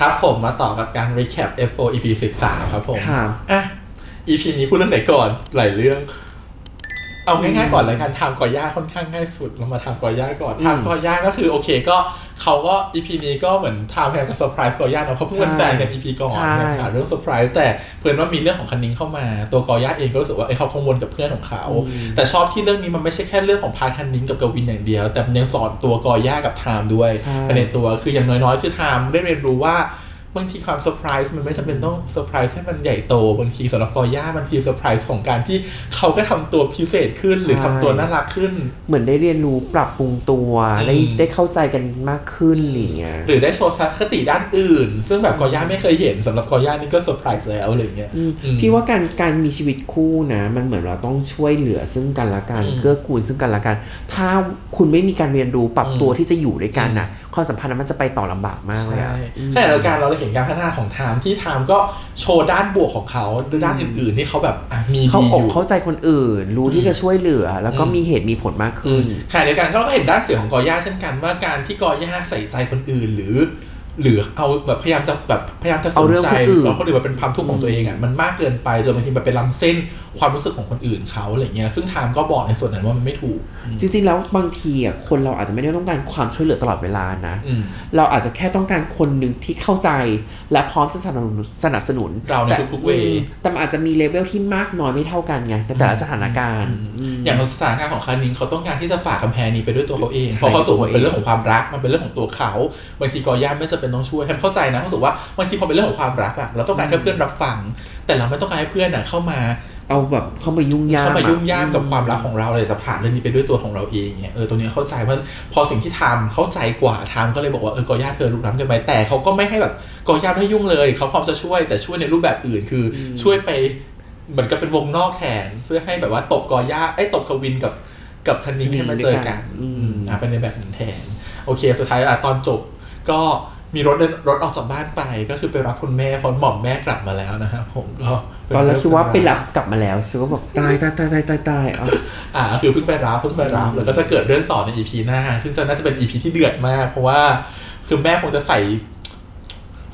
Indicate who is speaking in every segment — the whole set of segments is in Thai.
Speaker 1: ครับผมมาต่อกับการ recap F4 EP 13 ครับผม
Speaker 2: ค่ะ
Speaker 1: อะ EP นี้พูดเรื่องไหนก่อน หลายเรื่อง เอาง่ายๆก่อนเลยกันทำกอย่าค่อนข้างง่ายสุด เรามาทำกอย่าก่อน
Speaker 2: อืม
Speaker 1: ทำกอย่าก็คือโอเคก็ เขาก็ EP นี้ก็เหมือนทำพยายามจะเซอร์ไพรส์กอย่าเนาะเพราะเพิ่งเป็น
Speaker 2: ใช่
Speaker 1: แฟนกัน EP ก่อน
Speaker 2: ใช่
Speaker 1: นะคะเรื่องเซอร์ไพรส์แต่เพื่อนว่ามีเรื่องของคันนิ้งเข้ามา ตัวกอย่าเองก็รู้สึกว่าเอ้ยเขากังวลกับเพื่อนของเขา แต่ชอบที่เรื่องนี้มันไม่ใช่แค่เรื่องของพาคันนิ้งกับกวินอย่างเดียว แต่มันยังสอนตัวกอย่ากับไทม์ด้วย
Speaker 2: ใช่
Speaker 1: ไปในตัวคืออย่างน้อยๆ คือไทม์ได้เรียนรู้ว่า บางทีความเซอร์ไพรส์มันไม่จำเป็นต้องเซอร์ไพรส์ให้มันใหญ่โต บางทีสำหรับกอย่าบางทีเซอร์ไพรส์ของการที่เขาก็ทำตัวพิเศษขึ้น หรือทำตัวน่ารักขึ้น
Speaker 2: เหมือนได้เรียนรู้ปรับปรุงตัว
Speaker 1: อืม
Speaker 2: ได้ได้เข้าใจกันมากขึ้นอะไรอย่างเงี้ย
Speaker 1: หรือได้โชว์ทัศนคติด้านอื่น ซึ่งแบบกอย่าไม่เคยเห็นสำหรับกอย่านี่ก็เซอร์ไพรส์แล้วอะไรอย่างเงี้ย
Speaker 2: อืม
Speaker 1: อืม
Speaker 2: พี่ว่าการการมีชีวิตคู่นะ มันเหมือนเราต้องช่วยเหลือซึ่งกันและกัน
Speaker 1: อืม
Speaker 2: เกื้อกูลซึ่งกันและกัน ถ้าคุณไม่มีการเรียนรู้ปรับตัว
Speaker 1: อืม
Speaker 2: ที่จะอยู่ด้วยกันน่ะความสัมพันธ์นั้นมันจะไปต่อลำบากมากเลย
Speaker 1: ใช่
Speaker 2: อะอืม
Speaker 1: ขณะเดียวกันเราเลยเห็นการพัฒนาของไทม์ที่ไทม์ก็โชว์ด้านบวกของเขาด้วยด้านอื่น ๆ ที่เขาแบบอะมี
Speaker 2: เขา
Speaker 1: ดี
Speaker 2: อ
Speaker 1: อกยู่
Speaker 2: เข้าใจคนอื่น รู้ที่จะช่วยเหลือ แล้วก็
Speaker 1: อืม
Speaker 2: มีเหตุมีผลมากขึ้น
Speaker 1: ขณะเดียวกันก็เห็นด้านเสียของกอย่าเช่นกันว่าการที่กอย่าใส่ใจคนอื่นหรือ หรือเอาแบบพยายามจะแบบพยายามจะส
Speaker 2: เอา
Speaker 1: น
Speaker 2: เรื่อง
Speaker 1: ใจ
Speaker 2: คนอื่น
Speaker 1: แล้วคนอื่นมาเป็นความทุกข์ของตัวเองอะมันมากเกินไปจนบางทีมันไปล้ำเส้นความรู้สึกของคนอื่นเขาอะไรเงี้ยซึ่งไทม์ก็บอกในส่วนนั้นว่ามันไม่ถูก
Speaker 2: จริงๆแล้วบางทีอะคนเราอาจจะไม่ได้ต้องการความช่วยเหลือตลอดเวลานะ
Speaker 1: อืม
Speaker 2: เราอาจจะแค่ต้องการคนหนึ่งที่เข้าใจ และพร้อมจะสนับสนุนสนับสนุน
Speaker 1: เราใน
Speaker 2: แต่
Speaker 1: ทุกๆเวย์
Speaker 2: อืมแต่มันอาจจะมีเลเวลที่มากน้อยไม่เท่ากันไงในแต่ละสถานการณ์
Speaker 1: อย่างในสถานการณ์ของคานิงเขาต้องการที่จะฝ่ากำแพงนี้ไปด้วยตัวเขาเอง
Speaker 2: ใช่
Speaker 1: เพราะเขาสูง
Speaker 2: ตัว
Speaker 1: มัน
Speaker 2: เอง
Speaker 1: เป็นเรื่องของความรักมันเป็นเรื่องของตัวเขาบางทีกอย่าไม่จำเป็นต้องช่วยแฮมเข้าใจนะรู้สึกว่าบางทีพอเป็นเรื่องของความรักอะเราต้องการแค่เพื่อนรับฟัง แต่เราไม่ต้องการให้เพื่อนอะเข้ามา
Speaker 2: เอาแบบเข้ามายุ่งยาก
Speaker 1: เข้ามายุ่งยากกับ
Speaker 2: อื
Speaker 1: ความรักของเราเลยแต่ผ่านเรื่องนี้ไปด้วยตัวของเราเองเนี่ยเออตรงนี้เข้าใจเพราะพอสิ่งที่ทำเข้าใจกว่าทำก็เลยบอกว่าเออกอย่าเธอลุกล้ำกันไปแต่เขาก็ไม่ให้แบบกอย่าไม่ยุ่งเลยเขาพร้อมจะช่วยแต่ช่วยในรูปแบบอื่นคืออช่วยไปเหมือนกับเป็นวงนอกแทนเพื่อให้แบบว่าตบกอย่าไอ้ยตบกวินกับกับคันนิงให้มาเจอกัน
Speaker 2: อืม
Speaker 1: อืมอะเป็นในแบบนั้นแทนโอเค สุดท้ายอะตอนจบก็ มีรถเดินรถออกจากบ้านไปก็คือไปรับคุณแม่เพราะหม่อมแม่กลับมาแล้วนะครับผมก็เป็
Speaker 2: ตอนแรกคิดว่าไป
Speaker 1: เง
Speaker 2: รับกลับมาแล้วซึ่งก็บอกตายตายตายตายตายตายเอา
Speaker 1: อ่าคือเพิ่งไปรับเพิ่งไปรับแล้วก็จะเกิดเรื่องต่อในอีพีหน้า ซึ่งจะน่าจะเป็นอีพีที่เดือดมาก เพราะว่าคือแม่คงจะใส่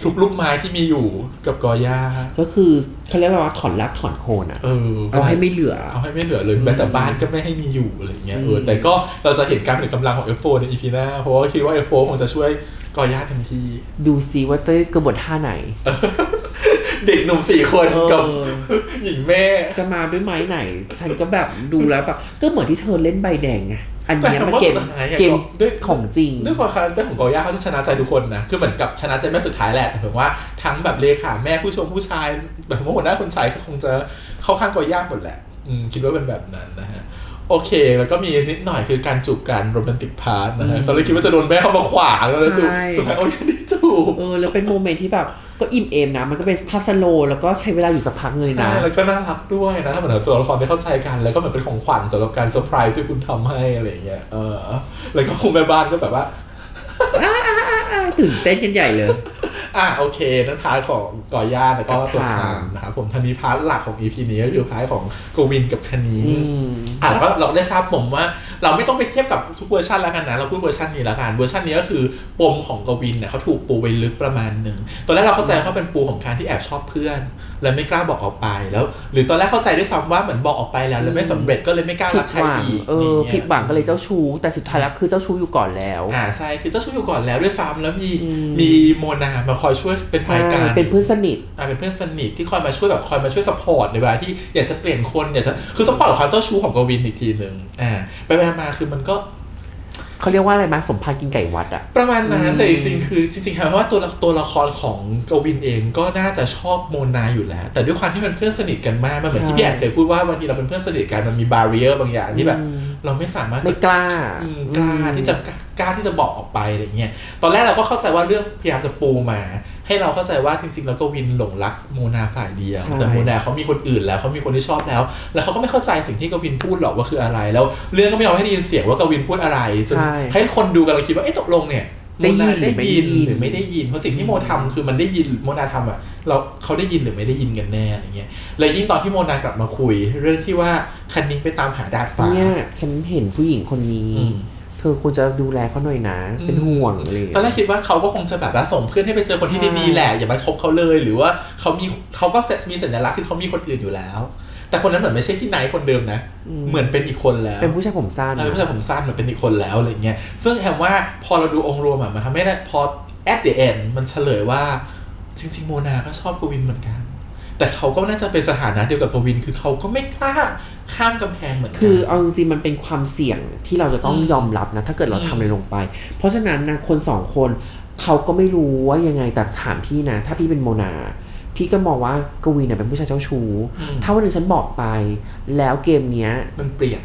Speaker 1: ทุกลูกไม้ที่มีอยู่กับกอย่า
Speaker 2: ก็คือเขาเรียกว่าถอนรากถอนโคนอะ
Speaker 1: เออ
Speaker 2: เอาให้ไม่เหลือ
Speaker 1: เอาให้ไม่เหลือเลยแม้แต่บ้านก็ไม่ให้มีอยู่อะไรเงี้ยเออแต่ก็เราจะเห็นการผลิตกำลังของ F4 ในอีพีหน้าเพราะว่าคิดว่า F4 คงจะช่วย กอย่าทันที
Speaker 2: ดูซิว่าเต้ยกระบฏท่าไหน
Speaker 1: เด็กหนุ่มสี่คน
Speaker 2: เออ
Speaker 1: กับหญิงแม่
Speaker 2: จะมาด้วยไม้ไหน ฉันก็แบบดูแล้วแบบก็เหมือนที่เธอเล่นใบแดงไงอันเนี้ยมันเกม
Speaker 1: แต่ว่าสุดท้ายอะ
Speaker 2: เกม
Speaker 1: ด้วย
Speaker 2: ของจริง
Speaker 1: ด้วยความคาแรคเตอร์ของกอย่าเขาจะชนะใจทุกคนนะ คือเหมือนกับชนะใจแม่สุดท้ายแหละ แต่ถึงว่าทั้งแบบเลขาแม่ผู้ชมผู้ชายแบบว่าหัวหน้าคนใช้ก็คงจะเข้าข้างกอย่าหมดแหละ อืมคิดว่าเป็นแบบนั้นนะฮะ โอเค แล้วก็มีนิดหน่อยคือการจูบกันโรแมนติกพาร์ทนะฮะตอนแรกคิดว่าจะโดนแม่เข้ามาขวางแล้วจะจูบ
Speaker 2: ใช่
Speaker 1: สุดท้ายโอ้ยไม่ได้จูบ
Speaker 2: เออแล้วเป็นโมเมนต์ที่แบบก็อิ่มเอมนะ มันก็เป็นภาพสโลว์แล้วก็ใช้เวลาอยู่สักพักเลยนะ
Speaker 1: ใช่แล้วก็น่ารักด้วยนะถ้าเหมือนเราตัวละครได้เข้าใจกันแล้วก็เหมือนเป็นของขวัญสำหรับการเซอร์ไพรส์ที่คุณทำให้อะไรอย่างเงี้ยเออแล้วก็คุณแม่บ้านก็แบบว่า
Speaker 2: ตื่นเต้นกันใหญ่เลย
Speaker 1: อะโอเค นั่นพาร์ทของกอย่าแล้วก็
Speaker 2: กับ
Speaker 1: ตัว
Speaker 2: ไทม์
Speaker 1: ทามนะครับผมทันนี้พาร์ทหลักของ EP นี้ก็คือพาร์ทของกวินกับคณี
Speaker 2: อืม
Speaker 1: อะก็เราได้ทราบผมว่า เราไม่ต้องไปเทียบกับทุกเวอร์ชันแล้วกันนะเราพูดเวอร์ชันนี้แล้วกันเวอร์ชันนี้ก็คือปมของกวินเนี่ยเขาถูกปูไปลึกประมาณหนึ่งตอนแรกเราเข้าใจว่าเขาเป็นปูของการที่แอบชอบเพื่อนและไม่กล้าบอกออกไปแล้ว หรือตอนแรกเข้าใจด้วยซ้ำว่าเหมือนบอกออกไปแล้วแล้วไม่สำเร็จก็เลยไม่กล้า
Speaker 2: ผิ
Speaker 1: รั
Speaker 2: ด
Speaker 1: กใคร
Speaker 2: หวัง
Speaker 1: อีก
Speaker 2: เออ
Speaker 1: อย่างงี้ย
Speaker 2: ผิดหวังก็เลยเจ้าชู้แต่สุดท้ายแล้วคือเจ้าชู้อยู่ก่อนแล้ว
Speaker 1: อ่าใช่คือเจ้าชู้อยู่ก่อนแล้วด้วยซ้ำแล้วมี
Speaker 2: อืม
Speaker 1: มีโมนามาคอยช่วยเป็น
Speaker 2: ใช่
Speaker 1: ไม้กัน
Speaker 2: เป็นเพื่อนสนิท
Speaker 1: อ่าเป็นเพื่อนสนิทที่คอยมาช่วยแบบคอยมาช่วยสปอร์ตในเวลาที่อยากจะเปลี่ยนคนอยากจะคือสปอร์ตกับความเจ้าชู้ของกวินอีกทีหนึ่งอ่าไปไปมาๆคือมันก็
Speaker 2: เขาเรียกว่าอะไรมาสมพานกินไก่วัดอะ
Speaker 1: ประมาณนั้น
Speaker 2: อืม
Speaker 1: แต่จริงๆคือจริงๆครับเพราะว่าตัวละตัวละครของกวินเองก็น่าจะชอบโมนาอยู่แล้ว แต่ด้วยความที่มันเพื่อนสนิทกันมากมันเหมือนที่พี่แอนเคยพูดว่าบางทีเราเป็นเพื่อนสนิทกันมันมีบาเรียร์บางอย่างที่แบบ เราไม่สามารถ
Speaker 2: ไม่
Speaker 1: จะ
Speaker 2: กล้า
Speaker 1: อืมกล้าที่จะ กล้าที่จะบอกออกไปอะไรเงี้ยตอนแรกเราก็เข้าใจว่าเรื่องพยายามจะปูมา ให้เราเข้าใจว่าจริงๆแล้วก็วินหลงรักโมนาฝ่ายเดียว
Speaker 2: ใช่
Speaker 1: แต่โมนาเขามีคนอื่นแล้วเขามีคนที่ชอบแล้ว แล้วเขาก็ไม่เข้าใจสิ่งที่กวินพูดหรอกว่าคืออะไร แล้วเรื่องก็ไม่ยอมให้ได้ยินเสียงว่ากวินพูดอะไรจน
Speaker 2: ใช่
Speaker 1: ให้คนดูกันเราคิดว่าเอ๊ะตกลงเนี่ยโม
Speaker 2: ได้ยิ
Speaker 1: นาน
Speaker 2: หรือ
Speaker 1: ได้
Speaker 2: ไม่
Speaker 1: ยิน
Speaker 2: ได้ยิน
Speaker 1: หรือไม่ได้ยินเพราะสิ่งที่โมทำคือมันได้ยินโมนาทำอะเราเขาได้ยินหรือไม่ได้ยินกันแน่อะไรเงี้ยและยิ่งตอนที่โมนากลับมาคุย เรื่องที่ว่าคันนิงไปตามหาดาดฟ้า
Speaker 2: เนี่ยฉันเห็นผู้หญิงคนนี้
Speaker 1: อืม
Speaker 2: เธอควรจะดูแลเขาหน่อยนะเป็นห่วงอะไรอย่าง
Speaker 1: ตอน
Speaker 2: เงี้ย
Speaker 1: แรกคิดว่าเขาก็คงจะแบบว่าส่งเพื่อนให้ไปเจอคนที่
Speaker 2: ใช่
Speaker 1: ดีๆแหละอย่ามาชกเขาเลย หรือว่าเขามีเขาก็มีสัญลักษณ์ที่เขามีคนอื่นอยู่แล้ว แต่คนนั้นเหมือนไม่ใช่ที่ไนท์คนเดิมนะ เหมือนเป็นอีกคนแล้ว
Speaker 2: เป็นผู้ชายผมสั้น
Speaker 1: เออเพื่อนผมสั้นมันเป็นอีกคนแล้วอะไรเงี้ยซึ่งแฮมว่าพอเราดูองค์รวมอะมันทำให้ได้พอ at the end มันเฉลยว่าจริงๆโมนาก็ชอบกวินเหมือนกัน แต่เขาก็น่าจะเป็นสถานะเดียวกับกวินคือเขาก็ไม่กล้า ข้ามกำแพงเหมือนกั
Speaker 2: คือเอาจริงๆมันเป็นความเสี่ยงที่เราจะต้อง
Speaker 1: อืม
Speaker 2: ยอมรับนะ ถ้าเกิดเรา
Speaker 1: อืม
Speaker 2: ทำอะไรลงไป เพราะฉะนั้นนะคนสองคนเขาก็ไม่รู้ว่ายังไงแต่ถามพี่นะ ถ้าพี่เป็นโมนา พี่ก็มองว่ากวินเนี่ยเป็นผู้ชายเจ้าชู้
Speaker 1: อืม
Speaker 2: ถ้าวันหนึ่งฉันบอกไป แล้วเกมเนี้ย
Speaker 1: มันเปลี่ยน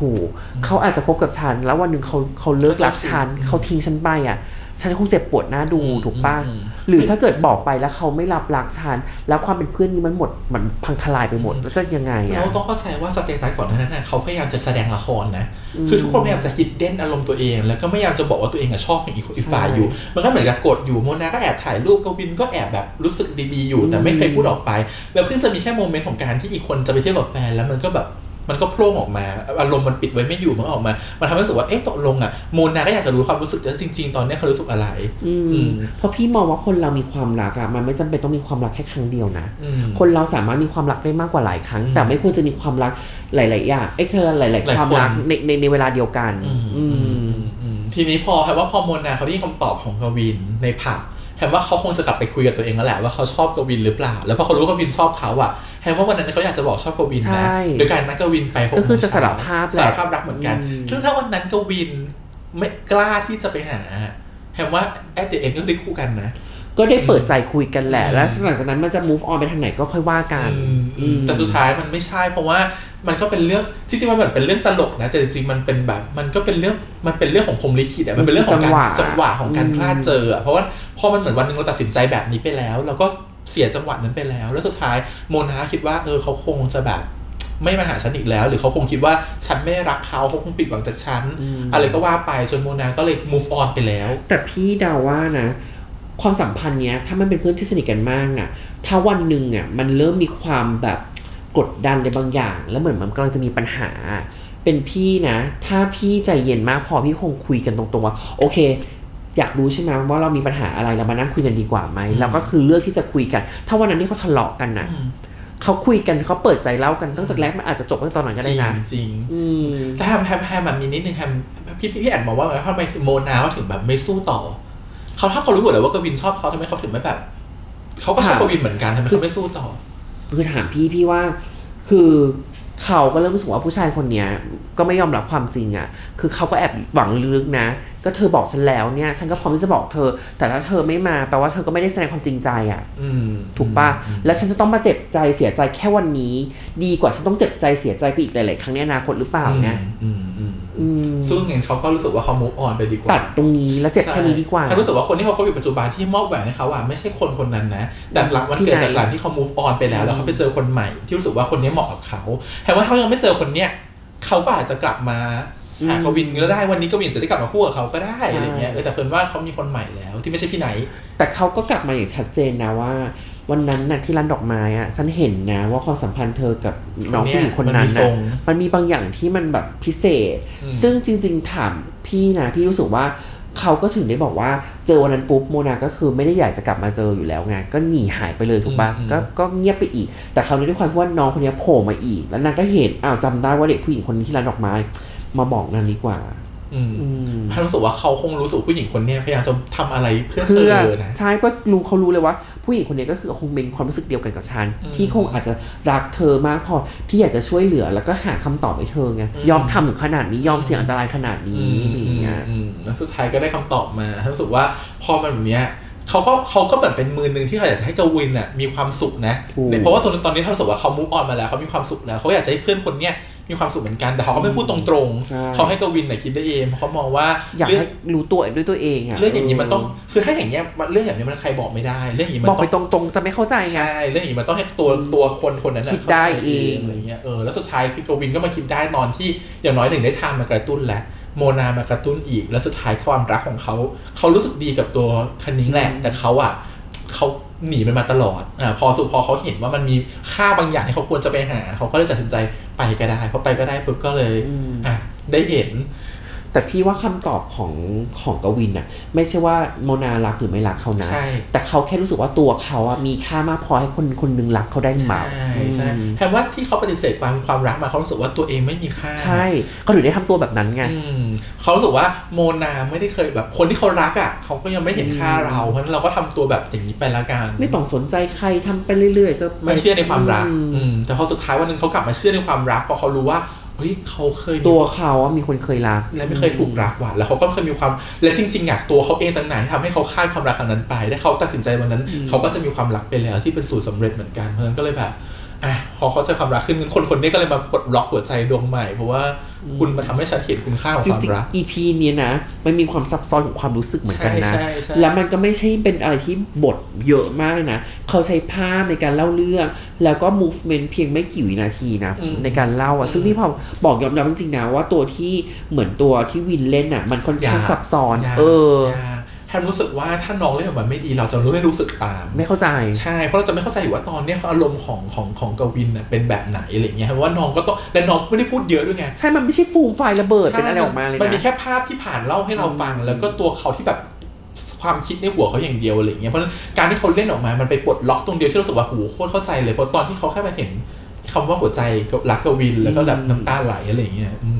Speaker 2: ถูก เขาอาจจะคบกับฉัน แล้ววันหนึ่งเขาเขาเลิกรักฉัน
Speaker 1: อืม
Speaker 2: เขาทิ้งฉันไปอะ ฉันคงเจ็บปวดหน้าดู
Speaker 1: อืม
Speaker 2: ถูกป่ะ
Speaker 1: อืม
Speaker 2: หรือถ้าเกิดบอกไปแล้วเขาไม่รับรักฉันแล้วความเป็นเพื่อนนี้มันหมดมันพังทลายไปหมดแล้วจะยังไง
Speaker 1: เรา
Speaker 2: อะ
Speaker 1: ต้องเข้าใจว่าสเตตัสก่อนหนานั้นน่ะเขาพยายามจะแสดงละครนะคือทุกคนพยายามจะคิดเด่นอารมณ์ตัวเอง แล้วก็ไม่พยายามจะบอกว่าตัวเองอะชอบอย่างอีกคนอีกฝ่ายอยู่ มันก็เหมือนกับกดอยู่โมนาก็แอบถ่ายรูปกวินก็แอบแบบรู้สึกดีๆอยู่ แต่ไม่เคยพูดออกไป แล้วเพิ่งจะมีแค่โมเมนต์ของการที่อีกคนจะไปเที่ยวกับแฟนแล้วมันก็แบบ มันก็โผล่ออกมาอารมณ์มันปิดไว้ไม่อยู่มันก็ออกมา มันทำให้รู้สึกว่าเอ๊ะตกลงอะโมนาก็อยากจะรู้ความรู้สึกว่าจริง ๆ ตอนนี้เขารู้สึกอะไร
Speaker 2: อืม
Speaker 1: อืม
Speaker 2: เพราะพี่มองว่าคนเรามีความรักอะมันไม่จำเป็นต้องมีความรักแค่ครั้งเดียวนะ
Speaker 1: อืม
Speaker 2: คนเราสามารถมีความรักได้มากกว่าหลายครั้ง
Speaker 1: อืม
Speaker 2: แต่ไม่ควรจะมีความรักหลาย ๆ อย่างไอ้คือหลาย
Speaker 1: หลาย
Speaker 2: ๆ ความ
Speaker 1: คน
Speaker 2: รักในในในเวลาเดียวกัน
Speaker 1: อืม
Speaker 2: อื
Speaker 1: อื
Speaker 2: ม
Speaker 1: มอืมทีนี้พอแฮมว่าพอโมนาเขาได้ยินคำตอบของกวินในผับแฮมว่าเขาคงจะกลับไปคุยกับตัวเองแล้วแหละว่าเขาชอบกวินหรือเปล่า แล้วพอเขารู้ว่ากวินชอบเขาอะ แฮมว่าวันนั้นเขาอยากจะบอกชอบกวิน
Speaker 2: ใช่
Speaker 1: นะโดยการนัดกวินไปห
Speaker 2: ก็คือจะ
Speaker 1: โมง
Speaker 2: สาร
Speaker 1: เช้
Speaker 2: ภาพแหละ
Speaker 1: สารภาพรักเหมือนกัน
Speaker 2: อืม
Speaker 1: ซึ่งถ้าวันนั้นกวินไม่กล้าที่จะไปหาแฮมว่าแอดเดเอ็นก็ได้คู่กันนะ
Speaker 2: ก็ได้เปิดใจคุยกันแหละ
Speaker 1: อืม
Speaker 2: แล้วหลังจากนั้นมันจะ move on ไปทางไหนก็ค่อยว่ากัน
Speaker 1: อืมอืม
Speaker 2: อืม
Speaker 1: แต่สุดท้ายมันไม่ใช่เพราะว่ามันก็เป็นเรื่องจริงๆมันเหมือนเป็นเรื่องตลกนะ แต่จริงๆมันเป็นแบบ มันก็เป็นเรื่องมันเป็นเรื่องของพรหมลิขิตอะมันเป็นเรื่องของการจังหวะของการพลาดเจออะเพราะว่าพอมันเหมือนวันหนึงเราตัดสินใจแบบนี้ไปแล้วเราก็ เสียจังหวะนั้นไปแล้ว แล้วสุดท้ายโมนาคิดว่าเออเขาคงจะแบบไม่มาหาฉันอีกแล้ว หรือเขาคงคิดว่าฉันไม่รักเขาเขาคงปิดหวังจากฉัน
Speaker 2: อืม
Speaker 1: อะไรก็ว่าไปจนโมนาก็เลย move on ไปแล้ว
Speaker 2: แต่พี่เดาว่านะ ความสัมพันธ์เนี้ย ถ้ามันเป็นเพื่อนที่สนิทกันมากน่ะ ถ้าวันหนึ่งอะมันเริ่มมีความแบบกดดันอะไรบางอย่าง แล้วเหมือนมันกำลังจะมีปัญหา เป็นพี่นะ ถ้าพี่ใจเย็นมากพอพี่คงคุยกันตรงๆว่าโอเค อยากรู้ใช่ไหมว่าเรามีปัญหาอะไรเรามานั่งคุยกันดีกว่าไหมแล้วก็คือเลือกที่จะคุยกัน ถ้าวันนั้นที่เขาทะเลาะกันน่ะ
Speaker 1: อืม
Speaker 2: เขาคุยกันเขาเปิดใจเล่ากันตั้งแต่แรกมันอาจจะจบตั้งแต่ตอนนั้นก็
Speaker 1: จ
Speaker 2: ได้
Speaker 1: ริง
Speaker 2: นะ
Speaker 1: จริง
Speaker 2: อืม
Speaker 1: แต่แฮมแฮมแฮมแบบมีนิดนึงแฮมพี่พี่พี่แอนบอกว่าไงทำไมถึงโมนาเขาถึงแบบไม่สู้ต่อเขาถ้าเขารู้อยู่แล้วว่ากวินชอบเขาทำไมเขาถึงไม่แบบเขาก็ชอบ
Speaker 2: ค่ะ
Speaker 1: กวินเหมือนกันทำไมเขาไม่สู้ต่อ
Speaker 2: คือถามพี่พี่ว่า คือ เขาก็เริ่มรู้สึกว่าผู้ชายคนเนี้ยก็ไม่ยอมรับความจริงอะ่ะ คือเขาก็แอบหวังลึกๆนะ ก็เธอบอกฉันแล้วเนี่ย ฉันก็พร้อมที่จะบอกเธอ แต่ถ้าเธอไม่มาแปลว่าเธอก็ไม่ได้แสดงความจริงใจอะ่ะ
Speaker 1: อืม
Speaker 2: ถูกปะแล้วฉันจะต้องมาเจ็บใจเสียใจแค่วันนี้ ดีกว่าฉันต้องเจ็บใจเสียใจไปอีกหลายๆครั้งในอนาคตหรือเปล่าไง
Speaker 1: อืมอืม
Speaker 2: อืม
Speaker 1: ซึ่งไงเขาก็รู้สึกว่าเขา move on ไปดีกว่า
Speaker 2: ตัดตรงนี้แล้วเจ็บแค่นี้ดีกว่า
Speaker 1: เขารู้สึกว่าคนที่เขาคบอยู่ปัจจุบันที่มอบแหวนให้เขาอะไม่ใช่คนคนนั้นนะ แต่หลังวันเกิด
Speaker 2: ที่ไหน
Speaker 1: จากหลังที่เขา move on ไปแล้ว แล้วเขาไปเจอคนใหม่ที่รู้สึกว่าคนนี้เหมาะกับเขาแถมว่าเขายังไม่เจอคนเนี้ยเขาก็อาจจะกลับมาหากวินก็ได้วันนี้กวินจะได้กลับมาคู่กับเขาก็ได้อะไรเงี้ยเออแต่เพิ่นว่าเขามีคนใหม่แล้วที่ไม่ใช่พี่ไหน
Speaker 2: แต่เขาก็กลับมาอย่างชัดเจนนะว่า วันนั้นน่ะที่ร้านดอกไม้อะฉันเห็นนะว่าความสัมพันธ์เธอกับน้องผู้หญิงคนนั้น
Speaker 1: มันมีทร
Speaker 2: นะ
Speaker 1: ง
Speaker 2: มันมีบางอย่างที่มันแบบพิเศษ
Speaker 1: อืม
Speaker 2: ซึ่งจริง ๆ ถามพี่นะพี่รู้สึกว่าเขาก็ถึงได้บอกว่าเจอวันนั้นปุ๊บโมนาก็คือไม่ได้อยากจะกลับมาเจออยู่แล้วไงก็หนีหายไปเลยถูกปะก็ก็เงียบไปอีก แต่คราวนี้ด้วยความที่ว่าน้องคนนี้โผล่มาอีก แล้วนางก็เห็นอ้าวจำได้ว่าเด็กผู้หญิงคนนี้ที่ร้านดอกไม้ มาบอกนางดีกว่า
Speaker 1: อืม
Speaker 2: อืม
Speaker 1: พันรู้สึกว่าเขาคงรู้สึกผู้หญิงคนเนี้ยพยายามจะทำอะไรเพื่อเธ
Speaker 2: เพื่อ
Speaker 1: อนะ
Speaker 2: ใช่ก็รู้เขารู้เลยว่า ผู้หญิงคนนี้ก็คือคงเป็นความรู้สึกเดียวกันกับฉัน
Speaker 1: อืม
Speaker 2: ที่คงอาจจะรักเธอมากพอที่อยากจะช่วยเหลือแล้วก็หาคำตอบให้เธอไง
Speaker 1: อืม
Speaker 2: ยอมทำถึงขนาดนี้ยอมเสี่ยงอันตรายขนาดนี้อะไรอย่างเงี้ย
Speaker 1: อืมแล้วสุดท้ายก็ได้คำตอบมารู้สึกว่าพอมันแบบเนี้ยเขาก็เขาก็เหมือนเป็นมือหนึ่งที่เขาอยากจะให้กวินน่ะมีความสุขนะ
Speaker 2: ถูก
Speaker 1: เนี่ยเพราะว่าตอนนี้ตอนนี้เขารู้สึกว่าเขามุกออนมาแล้วเขามีความสุขแล้วเขาอยากจะให้เพื่อนคนเนี้ย มีความสุขเหมือนกันแต่เขาก็ไม่พูดตรง
Speaker 2: ใช่
Speaker 1: ๆเขาให้กวินน่ะคิดได้เองเพราะเขามองว่า
Speaker 2: อยาก
Speaker 1: เรื่อง
Speaker 2: ให้รู้ตัวด้วยตัวเองอะ
Speaker 1: เรื่องอย่างนี้มันต้องคือถ้าอย่างเงี้ยมันเรื่องอย่างนี้มันใครบอกไม่ได้ เรื่องอย่างนี้มัน
Speaker 2: บอก
Speaker 1: ต้
Speaker 2: ไป
Speaker 1: อง
Speaker 2: ตรงๆจะไม่เข้าใจไง
Speaker 1: ใช่เรื่องอย่างนี้มันต้องให้ตัวตัวคนคนนั้นน่ะ
Speaker 2: คิดได้
Speaker 1: ข้าใจ
Speaker 2: เอง
Speaker 1: อะไรเงี้ยเออแล้วสุดท้ายคือกวินก็มาคิดได้ตอนที่อย่างน้อยหนึ่งได้ทางมากระตุ้นแล้วโมนามากระตุ้นอีก แล้วสุดท้ายความรักของเขาเขารู้สึกดีกับตัวคันนิ้งแหละ แต่เขาอะเขาหนีมันมาตลอดอ่าพอสุดพอเขาเห็นว่ามันมีค่าบางอย่างที่เขาควรจะไปหา เขาก็เลยตัดสินใจ ไปก็ได้พอไปก็ได้ปุ๊บก็เลย
Speaker 2: อืม
Speaker 1: อะได้เห็น
Speaker 2: แต่พี่ว่าคำตอบของของกวินน่ะไม่ใช่ว่าโมนารักหรือไม่รักเขานะ
Speaker 1: ใช่
Speaker 2: แต่เขาแค่รู้สึกว่าตัวเขาอะมีค่ามากพอให้คนคนหนึงรักเขาได้หรือเปล่า
Speaker 1: ใช่ใช่
Speaker 2: อืม
Speaker 1: แทนว่าที่เขาปฏิเสธความความรักมาเขารู้สึกว่าตัวเองไม่มีค่า
Speaker 2: ใช่เขาถึงได้ทำตัวแบบนั้นไง
Speaker 1: อืมเขารู้สึกว่าโมนาไม่ได้เคยแบบคนที่เขารักอะเขาก็ยังไม่เห็นค่าเราเพราะฉะนั้นเราก็ทำตัวแบบอย่างนี้ไปละกัน
Speaker 2: ไม่ต้องสนใจใครทำไปเรื่อยๆก็ป
Speaker 1: ไม่เชื่อในความรัก
Speaker 2: อืม
Speaker 1: อืมแต่พอสุดท้ายวันหนึ่งเขากลับมาเชื่อในความรักเพราะเขารู้ว่า เฮ้ยเขาเคยมี
Speaker 2: ตัวเขาอะมีคนเคยรัก
Speaker 1: และไม่เคยถูกรักว่ะแล้วเขาก็เคยมีความและจริงๆอะตัวเขาเองต่างหากที่ทำให้เขาคาดความรักครั้งนั้นไปถ้าเขาตัดสินใจวันนั้น เขาก็จะมีความรักไปแล้วที่เป็นสูตรสำเร็จเหมือนกันเพราะฉะนั้นก็เลยแบบ อะพอเขาใจความรักขึ้นคนคนนี้ก็เลยมาปลดล็อกหัวใจดวงใหม่เพราะว่าคุณมาทำให้ฉันเห็นคุณค่าของ
Speaker 2: จ
Speaker 1: ความ
Speaker 2: ริง
Speaker 1: รัก
Speaker 2: ๆ EP เนี้ยนะ มันมีความซับซ้อนของความรู้สึกเหมือนกันนะ
Speaker 1: ใช่ใช่ใช่
Speaker 2: แล้วมันก็ไม่ใช่เป็นอะไรที่บทเยอะมากเลยนะ เขาใช้ภาพในการเล่าเรื่อง แล้วก็ movement เพียงไม่กี่วินาทีนะ
Speaker 1: อืม
Speaker 2: ในการเล่าอะ ซึ่งพี่พอบอกยอมรับจริงๆนะว่าตัวที่เหมือนตัวที่วินเล่นอะ มันค่อนข้างซับซ้อน
Speaker 1: ยาก
Speaker 2: เออ
Speaker 1: ยาก แทนรู้สึกว่าถ้าน้องเล่นออกมาไม่ดีเราจะรู้ไม่รู้สึกตาม
Speaker 2: ไม่เข้าใจ
Speaker 1: ใช่เพราะเราจะไม่เข้าใจอยู่ว่าตอนเนี้ยอารมณ์ของของของกวินน่ะเป็นแบบไหนอะไรเงี้ยเพราะว่าน้องก็ต้องและน้องไม่ได้พูดเยอะด้วยไง
Speaker 2: ใช่ มันไม่ใช่ฟูมไฟระเบิดเป็นอะไรออกมาเลย
Speaker 1: มันมี
Speaker 2: นะ
Speaker 1: แค่ภาพที่ผ่านเล่าให้เราฟัง แล้วก็ตัวเขาที่แบบความคิดในหัวเขาอย่างเดียวอะไรเงี้ยเพราะฉะนั้นการที่เขาเล่นออกมามันไปปลดล็อกตรงเดียวที่รู้สึกว่าโหโคตรเข้าใจเลยเพราะตอนที่เขาแค่มาเห็นคำว่าหัวใจกับรักกวินแล้วก็แบบน้ำตาไหลอะไรเงี้ยอืม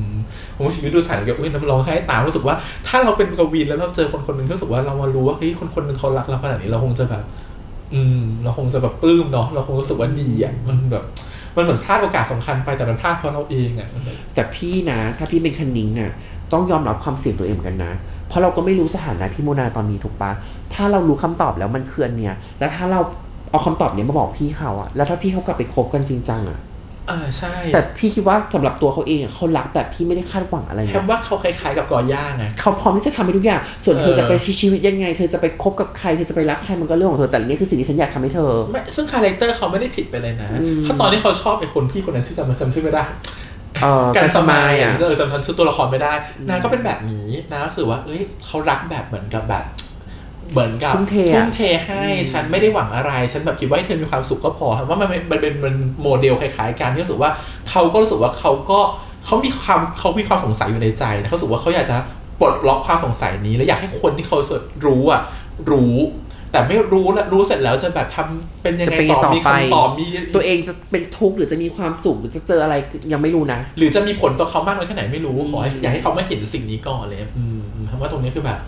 Speaker 1: ผมว่าชีวิตดูสารกับอุ้ยน้ำร้องไห้ตามรู้สึกว่าถ้าเราเป็นกวินแล้วเราเจอคนคนหนึ่งรู้สึกว่าเรามารู้ว่าเฮ้ยคนคนหนึ่งเขารักเราขนาดนี้เราคงจะแบบ อืม เราคงจะแบบปลื้มเนาะเราคงรู้สึกว่าดีอะมันแบบมันเหมือนพลาดโอกาสสำคัญไปแต่มันพลาดเพราะเราเองอะแต่
Speaker 2: พี่นะ ถ้าพี่เป็นคันนิงน่ะ ต้องยอมรับความเสี่ยงตัวเองกันนะ เพราะเราก็ไม่รู้สถานะพี่โมนาตอนนี้ถูกปะถ้าเรารู้คำตอบแล้วมันคืออันเนี้ยแล้วถ้าเราเอาคำตอบเนี้ยมาบอกพี่เขาอะแล้วถ้าพี่เขากลับไปคบกันจริงจังอะ
Speaker 1: อ่าใช่
Speaker 2: แต่พี่คิดว่าสำหรับตัวเขาเองอะเขารักแบบที่ไม่ได้คาดหวังอะไร
Speaker 1: แค่
Speaker 2: นะ
Speaker 1: ว่าเขาคล้ายๆกับกอย่าไง
Speaker 2: เขาพร้อมที่จะทำให้ทุกอย่าง ส่วนเธอ
Speaker 1: เออ
Speaker 2: จะไปใช้ชีวิตยังไง เธอจะไปคบกับใครเธอจะไปรักใครมันก็เรื่องของเธอแต่นี่คือสิ่งที่ฉันอยากทำให้เธอ
Speaker 1: ไม่ซึ่งคาแรคเตอร์เขาไม่ได้ผิดไปเลยนะ
Speaker 2: อืม
Speaker 1: ถ้าตอนที่เขาชอบไอ้คนพี่คนนั้นที่จำจำชื่อไม่ได้
Speaker 2: เออ
Speaker 1: การสมาย
Speaker 2: อะ
Speaker 1: อะเออจำชื่อตัวละครไม่ได้นางก็เป็นแบบนี้นะก็คือว่า เอ้ยเขารักแบบเหมือนกับแบบ เหมือนกับ
Speaker 2: ทุ่มเทอะ
Speaker 1: ทุ่มเทให้ฉันไม่ได้หวังอะไร ฉันแบบคิดว่าให้เธอมีความสุขก็พอว่ามันมันเป็นมันโมเดลคล้ายๆกันที่รู้สึกว่าเขาก็รู้สึกว่าเขาก็เขามีความเขามีความสงสัยอยู่ในใจนะเขารู้สึกว่าเขาอยากจะปลดล็อกความสงสัยนี้ และอยากให้คนที่เขารู้อะรู้ แต่ไม่รู้แล้วรู้เสร็จแล้วจะแบบทำเป็นยังไง
Speaker 2: จะเป็นยัง
Speaker 1: ต่อ
Speaker 2: ไงต่อ
Speaker 1: มี
Speaker 2: ไป
Speaker 1: คำตอบมี
Speaker 2: ตัวเองจะเป็นทุกข์หรือจะมีความสุขหรือจะเจออะไรยังไม่รู้นะ
Speaker 1: หรือจะมีผลต่อเขามากน้อยแค่ไหนไม่รู้ขอให้อยากให้เขาไม่เห็นสิ่งนี้ก่อนเลยอืมเพราะว่าตรงนี้คือแบบ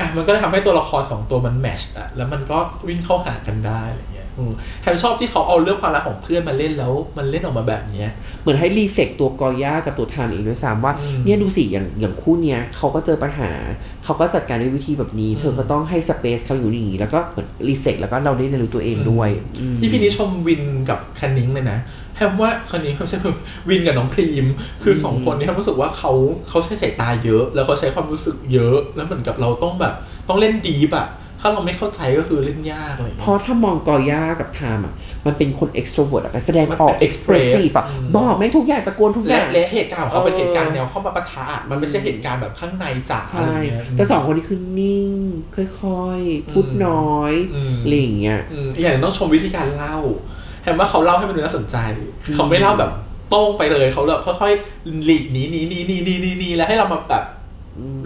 Speaker 1: อะมันก็เลยทำให้ตัวละครสองตัวมันแมชอะแล้วมันก็วิ่งเข้าหากันได้อะไรเงี้ยอืม แถมชอบที่เขาเอาเรื่องความรักของเพื่อนมาเล่นแล้วมันเล่นออกมาแบบเนี้ย
Speaker 2: เหมือนให้รีเฟกตัวกอย่ากับตัวไทม์เองด้วยซ้ำว่า
Speaker 1: อืม
Speaker 2: เนี่ยดูสิอย่างอย่างคู่เนี้ยเขาก็เจอปัญหา เขาก็จัดการด้วยวิธีแบบนี้ เธอก็ต้องให้สเปซเขาอยู่อย่างนี้ แล้วก็เหมือนรีเฟกแล้วก็เราได้เรียนรู้ตัวเองด้วยอืม
Speaker 1: ที่พี่นี้ชมวินกับคันนิ้งเลยนะแฮมว่าคันนิ้งไม่ใช่วินกับน้องพรีม คือสองคนนี้แฮมรู้สึกว่าเขาเขาใช้สายตาเยอะ แล้วเขาใช้ความรู้สึกเยอะ แล้วเหมือนกับเราต้องแบบต้องเล่นดีปอะ ถ้าเราไม่เข้าใจก็คือเล่นยากอะไรอย่าง
Speaker 2: เพ
Speaker 1: เงี้ย
Speaker 2: ราะถ้ามองกอย่ากับไทม์อะมันเป็นคน extrovert อะไปแสดง
Speaker 1: มัน
Speaker 2: อ
Speaker 1: เป็
Speaker 2: อก
Speaker 1: น
Speaker 2: expressive อะ
Speaker 1: อืม
Speaker 2: บอกไม่งทุกอย่างตะโกนทุกอ
Speaker 1: และ
Speaker 2: ย่าง
Speaker 1: และเหตุการณ์ของเขาเป็น
Speaker 2: เออ
Speaker 1: เหตุการณ์แนวเข้ามาปะทะมันไม่ใช่เหตุการณ์แบบข้างในจ๋าอะไร
Speaker 2: ใช่
Speaker 1: เงี้ย
Speaker 2: แต่สองคนนี้คือนิ่ง ค่อยๆ พูดน้อย
Speaker 1: อืม
Speaker 2: อะไรอย่างเงี้ย
Speaker 1: อืมอีกอย่างหนึ่งต้องชมวิธีการเล่าแฮมว่าเขาเล่าให้มันดูน่าสนใจ เขาไม่เล่าแบบโต้งไปเลยเขาแบบค่อยๆหลีกหนีหนีหนีหนีหนีหนีหนีแล้วให้เรามาแบบ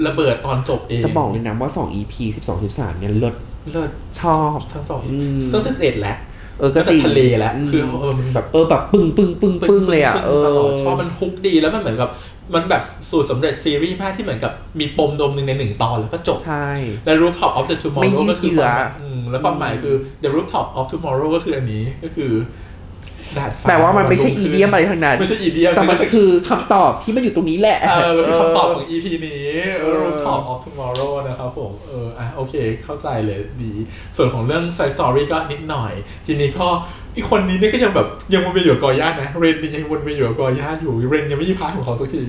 Speaker 1: ระเบิดตอนจบเอง
Speaker 2: จะบอกเลยนะว่า2 EP 12 13เนี่ยลด
Speaker 1: เลิศ
Speaker 2: ชอบ
Speaker 1: ทั้งสอง
Speaker 2: อืม
Speaker 1: ต้องสิบเอ็ดแล้ว
Speaker 2: เออก็
Speaker 1: ตั้ง
Speaker 2: จริ
Speaker 1: แต่
Speaker 2: ง
Speaker 1: ทะเลแล้ว
Speaker 2: ม
Speaker 1: คือเออมันแบบ
Speaker 2: เออแบบปึ้งปึ้งปึ้งปึ้งเลยอะเออ
Speaker 1: ตลอดชอบมันฮุกดีแล้วมันเหมือนกับมันแบบสูตรสำเร็จซีรีส์มากที่เหมือนกับมีปมดมหนึ่งในหนึ่งตอนแล้วก็จบ
Speaker 2: ใช่
Speaker 1: และ rooftop of the
Speaker 2: ไม่
Speaker 1: tomorrow
Speaker 2: ยืด
Speaker 1: ก็คือ
Speaker 2: เยื้
Speaker 1: ค
Speaker 2: อ
Speaker 1: วามหมายอืมแล้วความหมายคือ the rooftop of tomorrow ก็คืออันนี้ก็คือ ดาดฟ้า
Speaker 2: แต่ว่ามันไม่ใช่อีเดียมอะไรทั้งนั้น
Speaker 1: ไม่ใช่อีเดียม
Speaker 2: แต่มัน
Speaker 1: คือ
Speaker 2: คือคำตอบที่มันอยู่ตรงนี้แหละ
Speaker 1: เออมันคือคำตอบของ EP นี้
Speaker 2: เออ
Speaker 1: rooftop of tomorrow นะครับผม เออ อะ โอเค เข้าใจเลยดี ส่วนของเรื่อง side story ก็นิดหน่อย ทีนี้ก็ อีกคนนี้นี่ก็ยังแบบยังวนเวียนอยู่กับกอย่านะเรนนี่ยังวนเวียนอยู่กับกอย่าอยู่เรนยังไม่มีพาร์ทของเขาสักที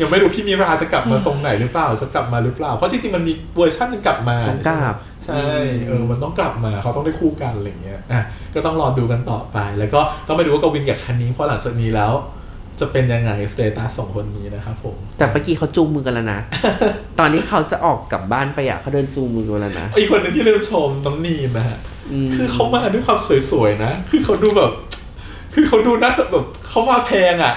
Speaker 1: ยังไม่รู้พี่มิราจะกลับมาทรงไหนหรือเปล่าจะกลับมาหรือเปล่าเพราะจริงๆมันมีเวอร์ชันหนึงกลับมา
Speaker 2: ต้องกลับ
Speaker 1: ใช่เออมันต้องกลับมาเขาต้องได้คู่กันอะไรอย่างเงี้ยอะก็ต้องรอดูกันต่อไป แล้วก็ต้องไปดูว่ากวินกับคันนี้เพราะหลังจากนี้แล้ว จะเป็นยังไงสเตตัสสองคนนี้นะครับผม
Speaker 2: แต่เมื่อกี้เขาจูงมือกันแล้วนะ ตอนนี้เขาจะออกกลับบ้านไปอะเขาเดินจูงมือกันแล้วนะ
Speaker 1: อีกคนหนึงที่ลืมชมน้องนีนนะฮะ
Speaker 2: ม
Speaker 1: คือเขามาด้วยความสวยๆนะ คือเขาดูแบบ คือเขาดูน่าแบบเขามาแพงอะ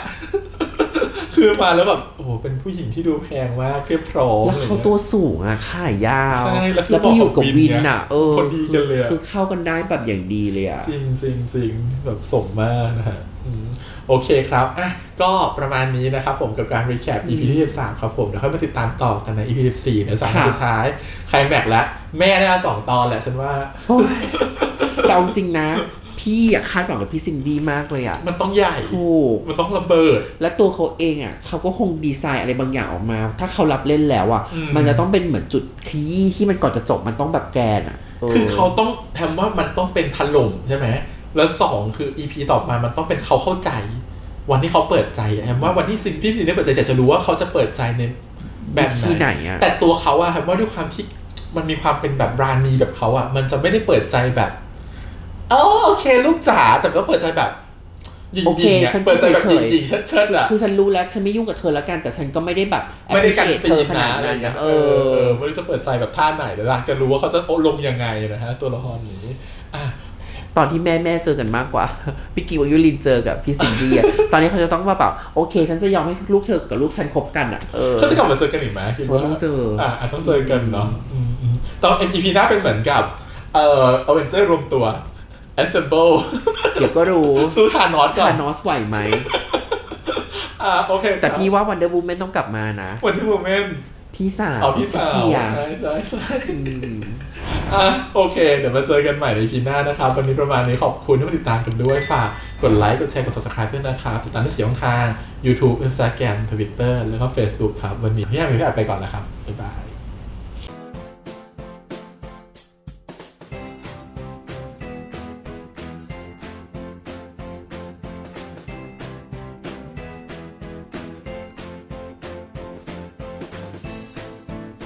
Speaker 1: คือมาแล้วแบบโอ้โหโหเป็นผู้หญิงที่ดูแพงมากเพียบพร้อม
Speaker 2: แล้วเขาตัวสูงอะขายาว
Speaker 1: ใช่แล้วคือ
Speaker 2: แล้วไปอยู่กับ
Speaker 1: บอกกับ
Speaker 2: วิน
Speaker 1: วินเนี่ย
Speaker 2: อะเออ
Speaker 1: พอดีกันเลยอะ
Speaker 2: คือเข้ากันได้แบบอย่างดีเลยอะ
Speaker 1: จริงจริงจริงแบบสมมากนะฮะอืม โอเคครับอะก็ประมาณนี้นะครับผมกับการ recap EP ที่13ครับผมเดี๋ยวค่อยมาติดตามต่อกันใน EP 14ในสาม
Speaker 2: ค่ะ
Speaker 1: สุดท้ายใครแม็กแล้ว แม่ได้มาสองตอนแหละฉันว่า
Speaker 2: โอ้ยแต่เอาจริงนะ พี่อะคาดหวังกับพี่ซินดี้มากเลยอะ
Speaker 1: มันต้องใหญ่
Speaker 2: ถูก
Speaker 1: มันต้องระเบิด
Speaker 2: และตัวเขาเองอะเขาก็คงดีไซน์อะไรบางอย่างออกมา ถ้าเขารับเล่นแล้วอะ
Speaker 1: อืม
Speaker 2: มันจะต้องเป็นเหมือนจุดขยี้ที่มันก่อนจะจบมันต้องแบบแกรนอะ
Speaker 1: คือเขาต้องทำว่ามันต้องเป็นถล่มใช่ไหม แล้วสองคือ EP ต่อมามันต้องเป็นเขาเข้าใจ วันที่เขาเปิดใจอะแฮมว่าวันที่ซินที่ซินได้เปิดใจอยากจะรู้ว่าเขาจะเปิดใจในแบบ
Speaker 2: ที่
Speaker 1: ไห
Speaker 2: ไห
Speaker 1: น
Speaker 2: นอะ
Speaker 1: แต่ตัวเขาอะแฮมว่าด้วยความที่มันมีความเป็นแบบรานีแบบเขาอะมันจะไม่ได้เปิดใจแบบเออโอเค ลูกจ๋าแต่ก็เปิดใจแบบหยิง
Speaker 2: โอ
Speaker 1: ๆ
Speaker 2: เค
Speaker 1: อะ
Speaker 2: ฉัน
Speaker 1: เปิดใจแบบ
Speaker 2: เฉยๆ
Speaker 1: หยิงๆเชิดๆอะ
Speaker 2: คือฉันรู้แล้วฉันไม่ยุ่งกับเธอแล้วกันแต่ฉันก็ไม่ได้แบบ
Speaker 1: ไม่ได้กัน
Speaker 2: appreciate
Speaker 1: ซี
Speaker 2: เธอนขนา
Speaker 1: นะ
Speaker 2: ด
Speaker 1: อะไร
Speaker 2: นั้น
Speaker 1: เงี้
Speaker 2: นะ
Speaker 1: ย
Speaker 2: เอ
Speaker 1: เออเอ
Speaker 2: อ
Speaker 1: อไม่รู้จะเปิดใจแบบท่าไหนเดี๋ยวอยากจะรู้ว่าเขาจะโอลงยังไงนะฮะตัวละครนี้อะ
Speaker 2: ตอนที่แม่แม่เจอกันมากกว่าพี่กิวอายุลินเจอกับพี่ซินดี้อะตอนนี้เขาจะต้องมาแบบโอเค ฉันจะยอมให้ลูกเธอกับลูกฉันคบกันอะเออ
Speaker 1: เขาจะกลับมาเจอกันอีกไหมคิด
Speaker 2: ฉัน
Speaker 1: ว่า
Speaker 2: ว่าต้องเจออ่
Speaker 1: อะอาจต้องเจอกันเนาะอืมอืมตอน EP หน้าเป็นเหมือนกับเอ่ออเวนเจอร์รวมตัว assemble
Speaker 2: เดี๋ยวก็รู้
Speaker 1: สู้ทานอสก่อ
Speaker 2: ทานนอสไหวไหม
Speaker 1: อะโอเค
Speaker 2: แต่พี่ว่าวันเดอร์ w ูแมนต้องกลับมานะ
Speaker 1: วันที่โมเมน
Speaker 2: พี่สาว
Speaker 1: เอาพี่สาว
Speaker 2: เทีย
Speaker 1: ใช่ใช่ใช่
Speaker 2: อะ
Speaker 1: โอเค เดี๋ยวมาเจอกันใหม่ในพีหน้านะครับ วันนี้ประมาณนี้ขอบคุณที่มาติดตามกันด้วย ฝากกดไลค์ กดแชร์ กด subscribe ด้วยนะครับ ติดตามได้เสียงทาง YouTube Instagram Twitter แล้วก็ Facebook ครับ วันนี้พี่แอมพี่แอมไปก่อนนะครับ บ๊ายบาย